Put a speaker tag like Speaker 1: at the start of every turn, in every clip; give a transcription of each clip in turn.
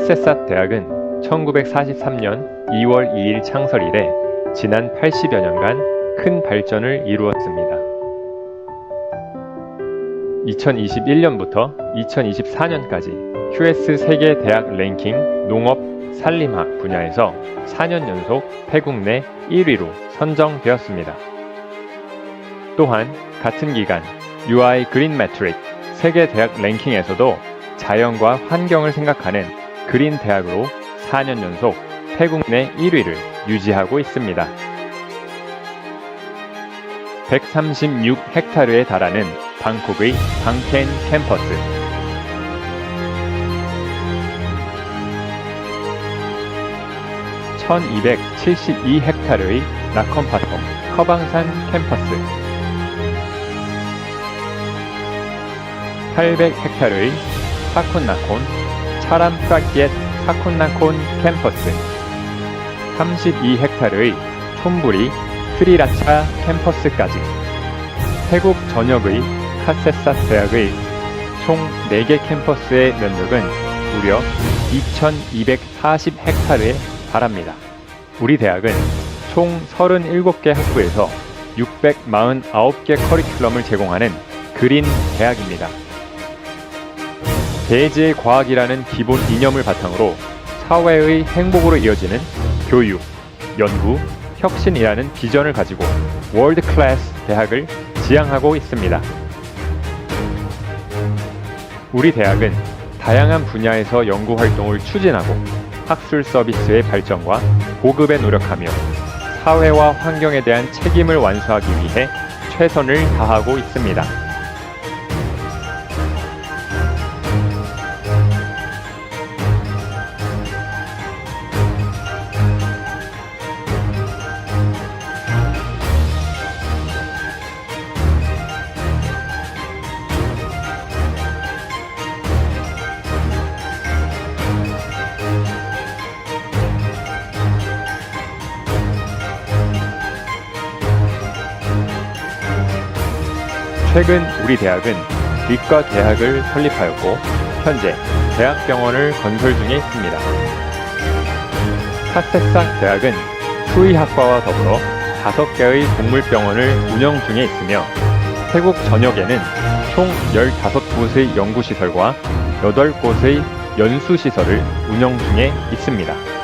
Speaker 1: 카세삿 대학은 1943년 2월 2일 창설 이래 지난 80여 년간 큰 발전을 이루었습니다. 2021년부터 2024년까지 QS 세계 대학 랭킹 농업 산림학 분야에서 4년 연속 태국 내 1위로 선정되었습니다. 또한 같은 기간 UI 그린 매트릭 세계 대학 랭킹에서도 자연과 환경을 생각하는 그린 대학으로 4년 연속 태국 내 1위를 유지하고 있습니다. 136헥타르에 달하는 방콕의 방켄 캠퍼스. (1272 헥타르의) 나컴파톰 커방산 캠퍼스 800 헥타르의 사콘나콘 차람 프라키엣 사콘나콘 캠퍼스 32헥타르의 촌부리 스리라차 캠퍼스까지 태국 전역의 카세삿 대학의 총 4개 캠퍼스의 면적은 무려 2240헥타르에 달합니다. 우리 대학은 총 37개 학부에서 649개 커리큘럼을 제공하는 그린 대학입니다. 대지의 과학이라는 기본 이념을 바탕으로 사회의 행복으로 이어지는 교육, 연구, 혁신이라는 비전을 가지고 월드 클래스 대학을 지향하고 있습니다. 우리 대학은 다양한 분야에서 연구 활동을 추진하고 학술 서비스의 발전과 보급에 노력하며 사회와 환경에 대한 책임을 완수하기 위해 최선을 다하고 있습니다. 최근 우리 대학은 의과 대학을 설립하였고 현재 대학병원을 건설 중에 있습니다. 카세삭 대학은 수의학과와 더불어 5개의 동물병원을 운영 중에 있으며 태국 전역에는 총 15곳의 연구시설과 8곳의 연수시설을 운영 중에 있습니다.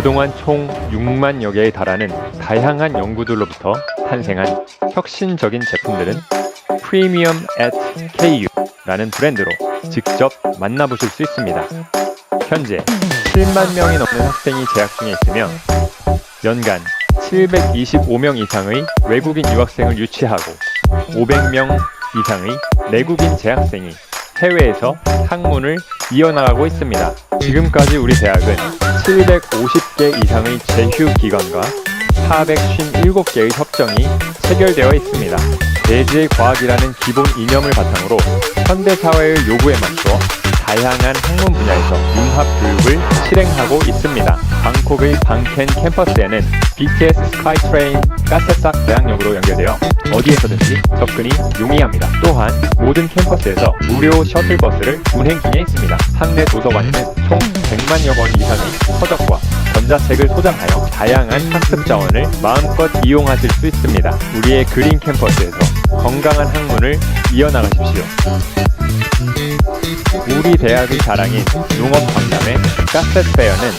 Speaker 1: 그동안 총 6만여 개에 달하는 다양한 연구들로부터 탄생한 혁신적인 제품들은 프리미엄 at KU라는 브랜드로 직접 만나보실 수 있습니다. 현재 7만 명이 넘는 학생이 재학 중에 있으며 연간 725명 이상의 외국인 유학생을 유치하고 500명 이상의 내국인 재학생이 해외에서 학문을 이어나가고 있습니다. 지금까지 우리 대학은 750개 이상의 제휴 기관과 457개의 협정이 체결되어 있습니다. 대지의 과학이라는 기본 이념을 바탕으로 현대 사회의 요구에 맞춰 다양한 학문 분야에서 융합 교육을 실행하고 있습니다. 방콕의 방켄 캠퍼스에는 BTS 스카이트레인 가세삭 대학역으로 연결되어 어디에서든지 접근이 용이합니다. 또한 모든 캠퍼스에서 무료 셔틀버스를 운행 중에 있습니다. 학내 도서관에는 총 100만여 권 이상의 서적과 전자책을 소장하여 다양한 학습 자원을 마음껏 이용하실 수 있습니다. 우리의 그린 캠퍼스에서 건강한 학문을 이어나가십시오. 우리 대학의 자랑인 농업 박람회 가세페어는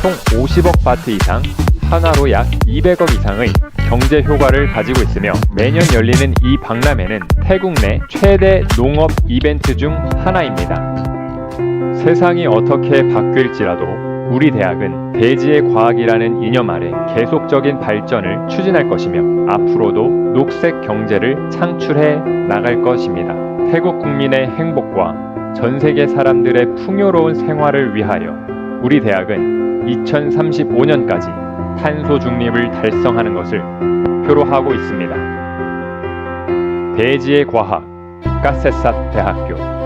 Speaker 1: 총 50억 바트 이상, 하나로 약 200억 이상의 경제 효과를 가지고 있으며 매년 열리는 이 박람회는 태국 내 최대 농업 이벤트 중 하나입니다. 세상이 어떻게 바뀔지라도 우리 대학은 대지의 과학이라는 이념 아래 계속적인 발전을 추진할 것이며 앞으로도 녹색 경제를 창출해 나갈 것입니다. 태국 국민의 행복과 전 세계 사람들의 풍요로운 생활을 위하여 우리 대학은 2035년까지 탄소 중립을 달성하는 것을 목표로 하고 있습니다. 대지의 과학 가세삿 대학교